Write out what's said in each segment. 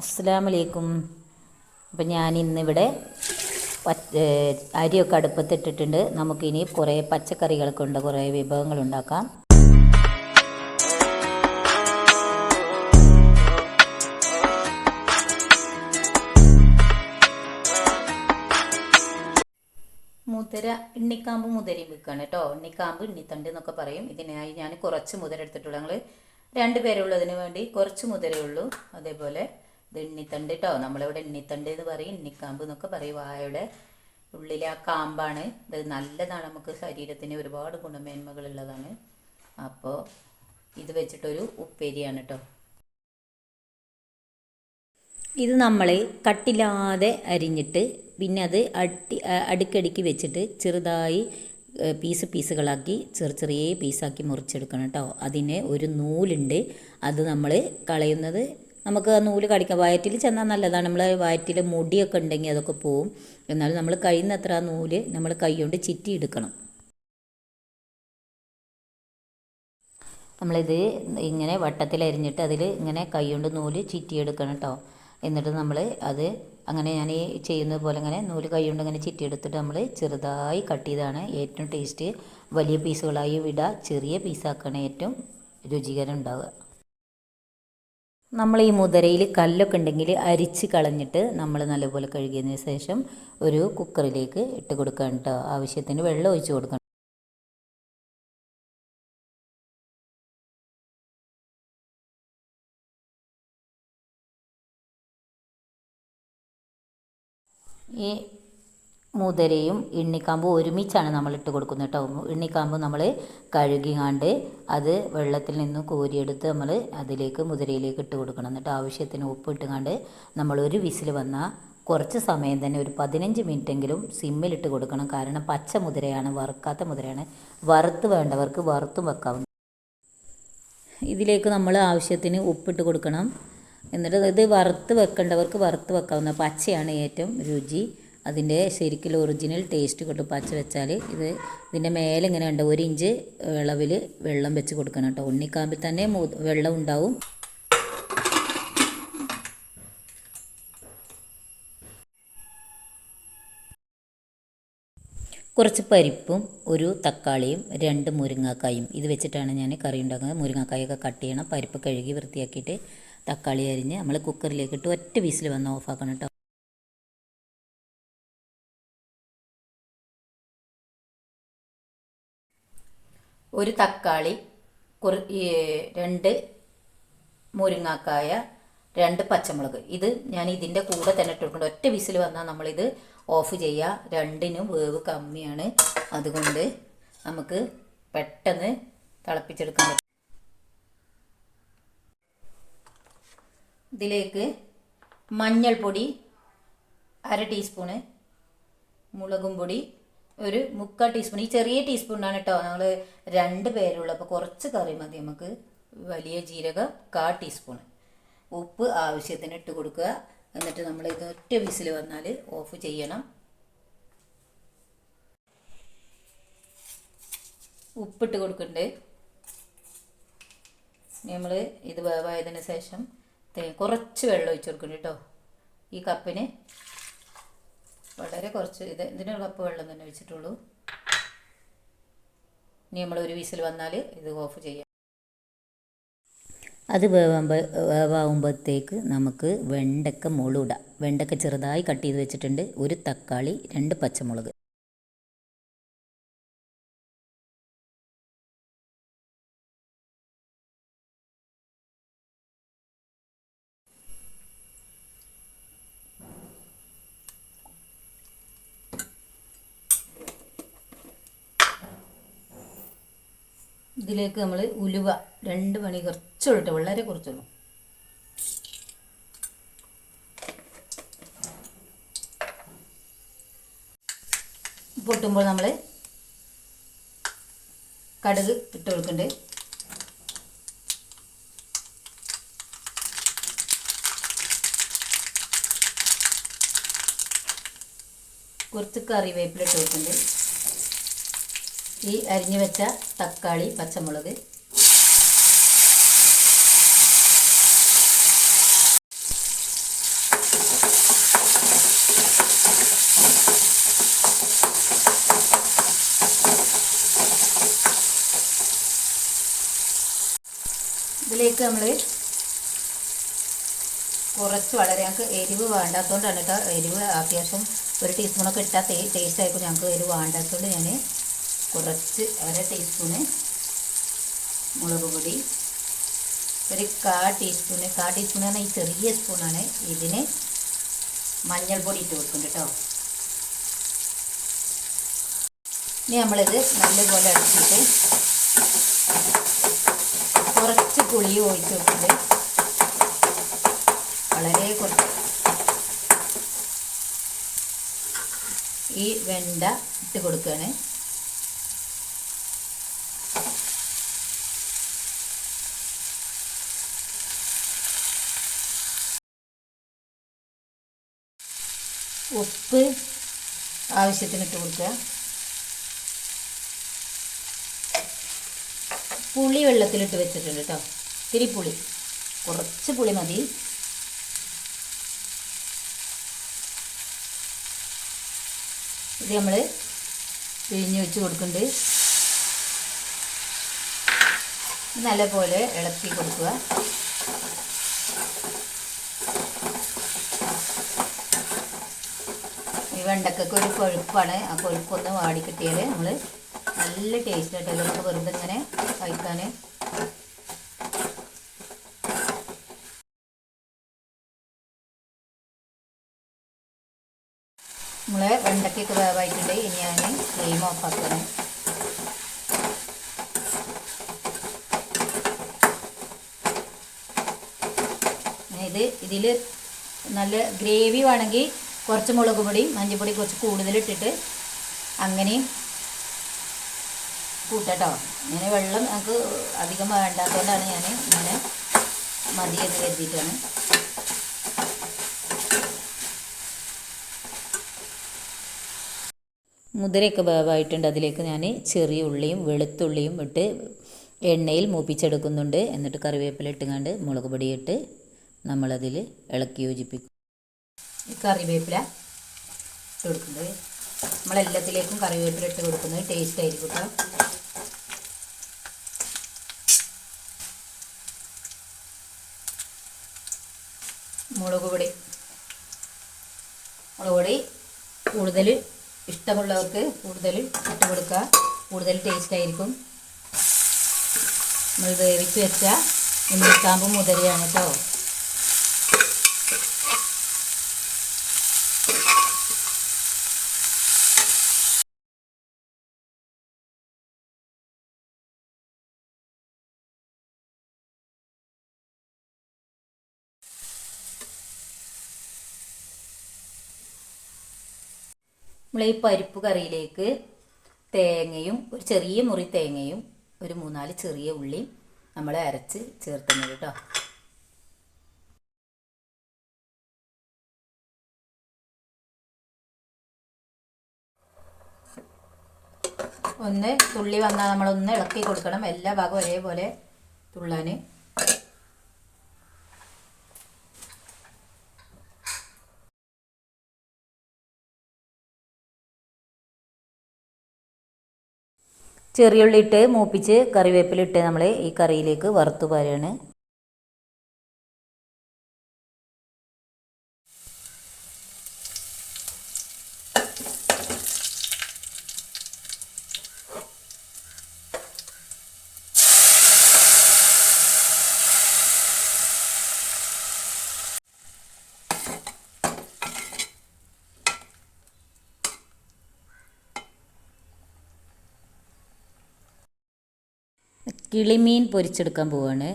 അസ്സാമലൈക്കും അപ്പം പച്ച അരിയൊക്കെ അടുപ്പത്തിട്ടിട്ടുണ്ട്. നമുക്കിനി കുറേ പച്ചക്കറികൾ കൊണ്ട് കുറേ വിഭവങ്ങൾ ഉണ്ടാക്കാം മുതിര എണ്ണിക്കാമ്പ് മുതിരയും വിൽക്കുകയാണ് കേട്ടോ. എണ്ണിക്കാമ്പ് എണ്ണിത്തണ്ട് എന്നൊക്കെ പറയും. ഇതിനായി ഞാൻ കുറച്ച് മുതിര എടുത്തിട്ടുള്ളൂ. ഞങ്ങൾ രണ്ട് പേരുള്ളതിന് വേണ്ടി കുറച്ച് മുതിരയുള്ളൂ. അതേപോലെ ഇത് എണ്ണിത്തണ്ട് കേട്ടോ നമ്മളിവിടെ എണ്ണിത്തണ്ട് എന്ന് പറയും എണ്ണിക്കാമ്പ് എന്നൊക്കെ പറയും. വാഴയുടെ ഉള്ളിലെ ആ കാമ്പാണ്. ഇത് നല്ലതാണ് നമുക്ക് ശരീരത്തിന് ഒരുപാട് ഗുണമേന്മകളുള്ളതാണ്. അപ്പോൾ ഇത് വെച്ചിട്ടൊരു ഉപ്പേരിയാണ് കേട്ടോ ഇത് നമ്മൾ കട്ടില്ലാതെ അരിഞ്ഞിട്ട് പിന്നെ അത് അട്ടി അടുക്കടുക്കി വെച്ചിട്ട് ചെറുതായി പീസ് പീസുകളാക്കി ചെറു ചെറിയ പീസാക്കി മുറിച്ചെടുക്കണം കേട്ടോ അതിന് ഒരു നൂലുണ്ട്. അത് നമ്മൾ കളയുന്നത് നമുക്ക് നൂൽ കടിക്കാം. വയറ്റിൽ ചെന്നാൽ നല്ലതാണ്. നമ്മൾ വയറ്റിൽ മുടിയൊക്കെ ഉണ്ടെങ്കിൽ അതൊക്കെ പോവും. എന്നാലും നമ്മൾ കഴിയുന്നത്ര ആ നൂൽ നമ്മൾ കൈകൊണ്ട് ചിറ്റി എടുക്കണം. നമ്മളിത് ഇങ്ങനെ വട്ടത്തിൽ അരിഞ്ഞിട്ട് അതിൽ ഇങ്ങനെ കൈകൊണ്ട് നൂൽ ചുറ്റിയെടുക്കണം കേട്ടോ എന്നിട്ട് നമ്മൾ അത് അങ്ങനെ ഞാൻ ഈ ചെയ്യുന്നത് പോലെ ഇങ്ങനെ നൂൽ കൈകൊണ്ട് ഇങ്ങനെ ചുറ്റിയെടുത്തിട്ട് നമ്മൾ ചെറുതായി കട്ട് ചെയ്താണ് ഏറ്റവും ടേസ്റ്റ്. വലിയ പീസുകളായി വിടുക ചെറിയ പീസാക്കണം ഏറ്റവും രുചികരം ഉണ്ടാവുക. നമ്മൾ ഈ മുതരയിൽ കല്ലൊക്കെ ഉണ്ടെങ്കിൽ അരിച്ച് കളഞ്ഞിട്ട് നമ്മൾ നല്ലപോലെ കഴുകിയതിന് ശേഷം ഒരു കുക്കറിലേക്ക് ഇട്ട് കൊടുക്കണം കേട്ടോ. ആവശ്യത്തിന് വെള്ളം ഒഴിച്ച് കൊടുക്കണം. ഈ മുതിരയും എണ്ണിക്കാമ്പും ഒരുമിച്ചാണ് നമ്മൾ ഇട്ട് കൊടുക്കുന്നത് കേട്ടോ. എണ്ണിക്കാമ്പ് നമ്മൾ കഴുകിങ്ങാണ്ട് അത് വെള്ളത്തിൽ നിന്ന് കോരിയെടുത്ത് നമ്മൾ അതിലേക്ക് മുതിരയിലേക്ക് ഇട്ട് കൊടുക്കണം. എന്നിട്ട് ആവശ്യത്തിന് ഉപ്പ് ഇട്ടുകൊണ്ട് നമ്മൾ ഒരു വിസിൽ വന്നാൽ കുറച്ച് സമയം തന്നെ ഒരു പതിനഞ്ച് മിനിറ്റെങ്കിലും സിമ്മിലിട്ട് കൊടുക്കണം. കാരണം പച്ച മുതിരയാണ് വറുക്കാത്ത മുതിരയാണ്. വറുത്ത് വേണ്ടവർക്ക് വറുത്തും വെക്കാവുന്ന ഇതിലേക്ക് നമ്മൾ ആവശ്യത്തിന് ഉപ്പിട്ട് കൊടുക്കണം. എന്നിട്ട് ഇത് വറുത്ത് വെക്കേണ്ടവർക്ക് വറുത്ത് വെക്കാവുന്ന പച്ചയാണ് ഏറ്റവും രുചി. അതിന്റെ ശരിക്കും ഒറിജിനൽ ടേസ്റ്റ് കിട്ടും പച്ച വെച്ചാൽ ഇത് ഇതിന്റെ മേലെ ഇങ്ങനെ ഉണ്ട് ഒരു ഇഞ്ച് ഇളവിൽ വെള്ളം വെച്ച് കൊടുക്കണം കേട്ടോ. ഉണ്ണിക്കാമ്പിൽ തന്നെ വെള്ളം ഉണ്ടാവും. കുറച്ച് പരിപ്പും ഒരു തക്കാളിയും രണ്ട് മുരിങ്ങാക്കായും. ഇത് വെച്ചിട്ടാണ് ഞാൻ കറി ഉണ്ടാക്കുന്നത്. മുരിങ്ങാക്കായൊക്കെ കട്ട് ചെയ്യണം. പരിപ്പ് കഴുകി വൃത്തിയാക്കിയിട്ട് തക്കാളി അരിഞ്ഞ് നമ്മൾ കുക്കറിലേക്ക് ഇട്ട് ഒറ്റ വിസിൽ വന്ന് ഓഫാക്കണം കേട്ടോ. ഒരു തക്കാളി കുറു രണ്ട് മുരിങ്ങാക്കായ രണ്ട് പച്ചമുളക്. ഇത് ഞാൻ ഇതിന്റെ കൂടെ തന്നെ ഇട്ടിട്ടുണ്ട്. ഒറ്റ വിസിൽ വന്നാൽ നമ്മളിത് ഓഫ് ചെയ്യുക രണ്ടിനും വേവ് കമ്മിയാണ്. അതുകൊണ്ട് നമുക്ക് പെട്ടെന്ന് തിളപ്പിച്ചെടുക്കാൻ പറ്റും. ഇതിലേക്ക് മഞ്ഞൾപ്പൊടി അര ടീസ്പൂണ് മുളകും പൊടി ഒരു മുക്കാൽ ടീസ്പൂൺ ഈ ചെറിയ ടീസ്പൂണാണ് കേട്ടോ ഞങ്ങൾ രണ്ട് പേരുള്ളൂ. അപ്പോൾ കുറച്ച് കറി മതി നമുക്ക്. വലിയ ജീരകം കാ ടീസ്പൂൺ ഉപ്പ് ആവശ്യത്തിന് ഇട്ട് കൊടുക്കുക. എന്നിട്ട് നമ്മൾ ഇത് ഒറ്റ വിസിൽ വന്നാൽ ഓഫ് ചെയ്യണം. ഉപ്പിട്ട് കൊടുക്കുന്നുണ്ട് നമ്മൾ ഇത് വേവായതിന് ശേഷം കുറച്ച് വെള്ളം ഒഴിച്ച് കൊടുക്കുന്നുണ്ട് കേട്ടോ ഈ കപ്പിന് വളരെ കുറച്ച് ഇത് ഇതിനൊരു കപ്പ് വെള്ളം തന്നെ ഒഴിച്ചിട്ടുള്ളൂ. ഇനി നമ്മൾ ഒരു വിസിൽ വന്നാൽ ഇത് ഓഫ് ചെയ്യാം. അത് വേവാകുമ്പോൾ വേവാകുമ്പോഴത്തേക്ക് നമുക്ക് വെണ്ടക്ക മുളിടാം വെണ്ടക്ക ചെറുതായി കട്ട് ചെയ്ത് വെച്ചിട്ടുണ്ട്. ഒരു തക്കാളി രണ്ട് പച്ചമുളക്. ഇതിലേക്ക് നമ്മൾ ഉലുവ രണ്ട് മണി കുറച്ചുള്ളൂ വളരെ കുറച്ചുള്ളൂ പൊട്ടുമ്പോൾ നമ്മൾ കടുക് ഇട്ട് കൊടുക്കുന്നുണ്ട് കുറച്ച് കറിവേപ്പില ഇട്ട് കൊടുക്കുന്നുണ്ട് ഈ അരിഞ്ഞു വെച്ച തക്കാളി പച്ചമുളക്. ഇതിലേക്ക് നമ്മൾ കുറച്ച് വളരെ ഞങ്ങൾക്ക് എരിവ് വേണ്ടാത്തതുകൊണ്ടാണ് കേട്ടോ. എരിവ് അത്യാവശ്യം ഒരു ടീസ്പൂണൊക്കെ ഇട്ടാൽ ടേസ്റ്റ് ആയിരിക്കും ഞങ്ങൾക്ക് എരിവ് വേണ്ടാത്തതുകൊണ്ട് ഞാൻ കുറച്ച് അര ടീസ്പൂണ് മുളക് പൊടി ഒരു കാ ടീസ്പൂണ് കാ ടീസ്പൂൺ പറഞ്ഞാൽ ഈ ചെറിയ സ്പൂണാണ് ഇതിന് മഞ്ഞൾപ്പൊടി ഇട്ട് കൊടുക്കും കേട്ടോ. ഇനി നമ്മളിത് നല്ലപോലെ അടച്ചിട്ട് കുറച്ച് പുളി ഒഴിച്ച് വെച്ചിട്ട് വളരെ കുറച്ച് ഈ വെണ്ട ഇട്ട് കൊടുക്കുകയാണ്. ഉപ്പ് ആവശ്യത്തിന് ഇട്ട് കൊടുക്കുക. പുളി വെള്ളത്തിലിട്ട് വെച്ചിട്ടുണ്ട് കേട്ടോ ഇത്തിരി പുളി. കുറച്ച് പുളി മതി. ഇത് നമ്മൾ പിഴിഞ്ഞ് വെച്ച് കൊടുക്കുന്നുണ്ട്. നല്ലപോലെ ഇളക്കി കൊടുക്കുക. വെണ്ടക്കൊക്കെ ഒരു കൊഴുപ്പാണ്. ആ കൊഴുപ്പൊന്ന് വാടി കിട്ടിയാൽ നമ്മൾ നല്ല ടേസ്റ്റ് ആയിട്ട് നമുക്ക് വെറുതെ ഇങ്ങനെ കഴിക്കാൻ നമ്മളെ വെണ്ടക്കൊക്കെ വേവായിട്ടുണ്ട്. ഇനി ഞാൻ ഫ്ലെയിം ഓഫ് ആക്കണം. ഇത് ഇതിൽ നല്ല ഗ്രേവി വേണമെങ്കിൽ കുറച്ച് മുളക് പൊടി മഞ്ഞൾപ്പൊടി കുറച്ച് കൂടുതലിട്ടിട്ട് അങ്ങനെയും കൂട്ടട്ടോ. ഇങ്ങനെ വെള്ളം നമുക്ക് അധികം വേണ്ടാത്തതുകൊണ്ടാണ് ഞാൻ ഇങ്ങനെ മതി എന്ന് കരുതിയിട്ടാണ്. മുതിരയൊക്കെ വേവായിട്ടുണ്ട്. അതിലേക്ക് ഞാൻ ചെറിയ ഉള്ളിയും വെളുത്തുള്ളിയും ഇട്ട് എണ്ണയിൽ മൂപ്പിച്ചെടുക്കുന്നുണ്ട്. എന്നിട്ട് കറിവേപ്പില ഇട്ടുകൊണ്ട് മുളക് പൊടിയിട്ട് നമ്മളതിൽ ഇളക്കി യോജിപ്പിക്കും. കറിവേപ്പില ഇട്ട് കൊടുക്കുന്നത്. നമ്മളെല്ലാത്തിലേക്കും കറിവേപ്പില ഇട്ട് കൊടുക്കുന്നത് ടേസ്റ്റ് ആയിരിക്കും കേട്ടോ മുളക് പൊടി. മുളക് പൊടി കൂടുതൽ ഇഷ്ടമുള്ളവർക്ക് കൂടുതൽ ഇട്ട് കൊടുക്കുക. കൂടുതൽ ടേസ്റ്റ് ആയിരിക്കും. നമ്മൾ വേവിച്ച് വെച്ച ഉണ്ണിക്കാമ്പ് മുതലയാണ് കേട്ടോ നമ്മൾ ഈ പരിപ്പ് കറിയിലേക്ക് തേങ്ങയും ഒരു ചെറിയ മുറി തേങ്ങയും ഒരു മൂന്നാൽ ചെറിയ ഉള്ളിയും നമ്മൾ അരച്ച് ചേർക്കുന്നത് കേട്ടോ ഒന്ന് തുള്ളി വന്നാൽ നമ്മളൊന്ന് ഇളക്കി കൊടുക്കണം. എല്ലാ ഭാഗവും ഒരേപോലെ തുള്ളാൻ ചെറിയുള്ളി ഇട്ട് മൂപ്പിച്ച് കറിവേപ്പിലിട്ട് നമ്മൾ ഈ കറിയിലേക്ക് വറുത്ത് പാരാണ്. കിളിമീൻ പൊരിച്ചെടുക്കാൻ പോവാണ്.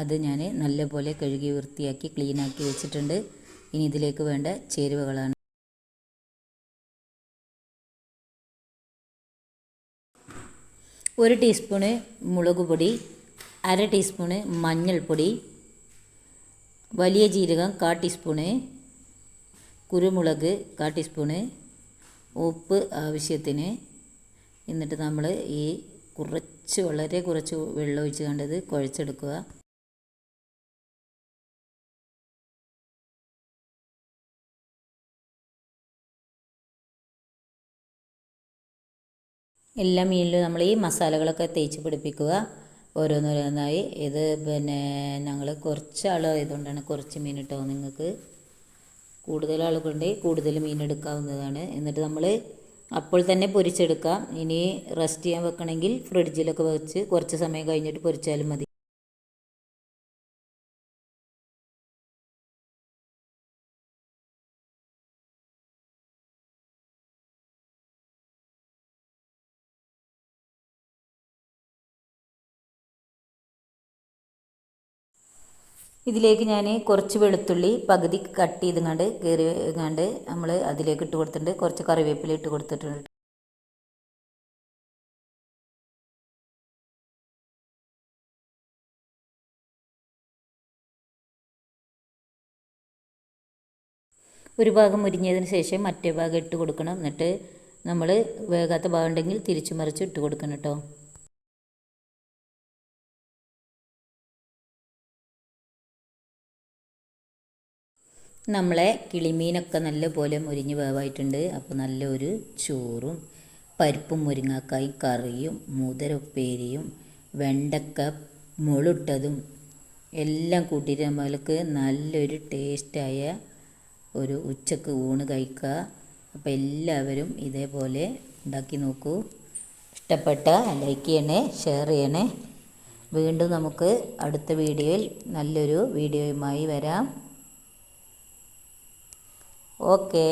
അത് ഞാൻ നല്ലപോലെ കഴുകി വൃത്തിയാക്കി ക്ലീനാക്കി വെച്ചിട്ടുണ്ട്. ഇനി ഇതിലേക്ക് വേണ്ട ചേരുവകളാണ്. ഒരു ടീസ്പൂണ് മുളക് പൊടി അര ടീസ്പൂണ് മഞ്ഞൾപ്പൊടി വലിയ ജീരകം കാ ടീസ്പൂണ് കുരുമുളക് കാ ടീസ്പൂണ് ഉപ്പ് ആവശ്യത്തിന്. എന്നിട്ട് നമ്മൾ ഈ കുറച്ച് വളരെ കുറച്ച് വെള്ളം ഒഴിച്ച് കണ്ടത് കുഴച്ചെടുക്കുക. എല്ലാ മീനിലും നമ്മൾ ഈ മസാലകളൊക്കെ തേച്ച് പിടിപ്പിക്കുക. ഓരോന്നോരോന്നായി. ഇത് പിന്നെ ഞങ്ങൾ കുറച്ച് ആൾ ആയതുകൊണ്ടാണ് കുറച്ച് മീൻ ഇട്ടോ നിങ്ങൾക്ക് കൂടുതൽ ആളുകളുണ്ടെങ്കിൽ കൂടുതൽ മീൻ എടുക്കാവുന്നതാണ്. എന്നിട്ട് നമ്മൾ അപ്പോൾ തന്നെ പൊരിച്ചെടുക്കാം. ഇനി റെസ്റ്റ് ചെയ്യാൻ വെക്കണമെങ്കിൽ ഫ്രിഡ്ജിലൊക്കെ വെച്ച് കുറച്ച് സമയം കഴിഞ്ഞിട്ട് പൊരിച്ചാലും മതി. ഇതിലേക്ക് ഞാൻ കുറച്ച് വെളുത്തുള്ളി പകുതി കട്ട് ചെയ്തങ്ങാണ്ട് കയറി കണ്ട് നമ്മൾ അതിലേക്ക് ഇട്ട് കൊടുത്തിട്ടുണ്ട്. കുറച്ച് കറിവേപ്പില ഇട്ട് കൊടുത്തിട്ടുണ്ട്. ഒരു ഭാഗം മുരിഞ്ഞതിന് ശേഷം മറ്റേ ഭാഗം ഇട്ട് കൊടുക്കണം. എന്നിട്ട് നമ്മൾ വേകാത്ത ഭാഗം ഉണ്ടെങ്കിൽ തിരിച്ചു മറിച്ച് ഇട്ട് കൊടുക്കണം കേട്ടോ. നമ്മളെ കിളിമീനൊക്കെ നല്ലപോലെ മുരിഞ്ഞ് വേവായിട്ടുണ്ട്. അപ്പോൾ നല്ലൊരു ചോറും പരിപ്പും മുരിങ്ങാക്കായും കറിയും മുതിരപ്പേരിയും വെണ്ടക്ക മുളിട്ടതും എല്ലാം കൂട്ടിയിട്ട് നമ്മൾക്ക് നല്ലൊരു ടേസ്റ്റായ ഒരു ഉച്ചയ്ക്ക് ഊണ് കഴിക്കുക. അപ്പോൾ എല്ലാവരും ഇതേപോലെ ഉണ്ടാക്കി നോക്കൂ. ഇഷ്ടപ്പെട്ട ലൈക്ക് ചെയ്യണേ ഷെയർ ചെയ്യണേ. വീണ്ടും നമുക്ക് അടുത്ത വീഡിയോയിൽ നല്ലൊരു വീഡിയോയുമായി വരാം. ಓಕೆ